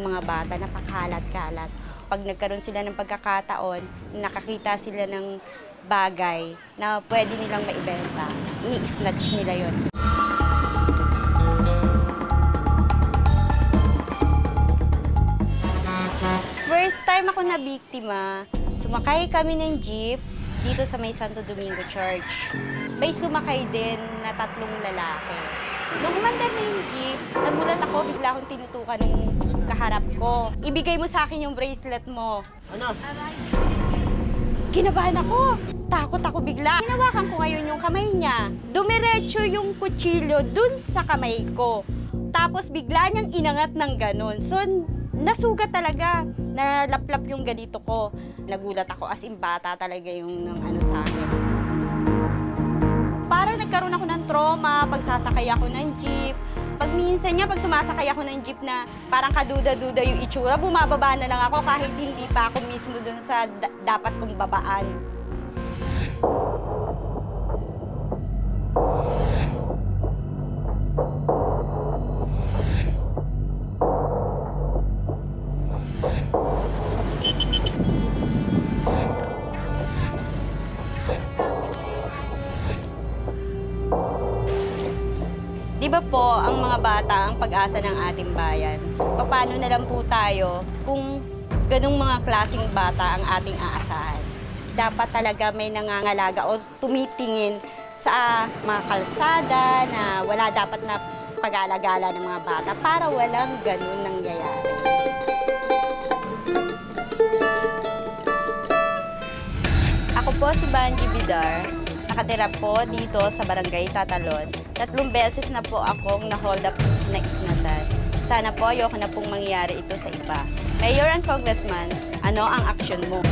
mga bata na pakalat-kalat. Pag nagkaroon sila ng pagkakataon, nakakita sila ng bagay na pwede nilang maibenta, ini-snatch nila yon. First time ako na biktima, sumakay kami ng jeep dito sa may Santo Domingo Church. May sumakay din na tatlong lalaki. Nung umandar na yung jeep, nagulat ako, bigla akong tinutukan ng kaharap ko. Ibigay mo sa akin yung bracelet mo. Ano? Kinabahan ako. Takot ako bigla. Hinawakan ko ngayon yung kamay niya. Dumiretso yung kutsilyo dun sa kamay ko. Tapos bigla niyang inangat ng ganun. So, nasugat talaga. Nalaplap yung ganito ko. Nagulat ako as in bata talaga yung ng ano sa akin. Parang nagkaroon ako ng trauma pag sasakay ako ng jeep. Pag minsan niya, pag sumasakay ako ng jeep na parang kaduda-duda yung itsura, bumababa na lang ako kahit hindi pa ako mismo dun sa da- dapat kong babaan. Di ba po, ang mga bata ang pag-asa ng ating bayan? Paano na lang po tayo kung ganung mga klasing bata ang ating aasahan? Dapat talaga may nangangalaga o tumitingin sa mga kalsada na wala dapat na pag-alagala ng mga bata para walang ganun nangyayari. Ako po si Banji Bidar. Nakatira po dito sa Barangay Tatalon. Tatlong beses na po akong na-hold up na isnatan. Sana po ayoko na pong mangyari ito sa iba. Mayor and Congressman, ano ang aksyon mo?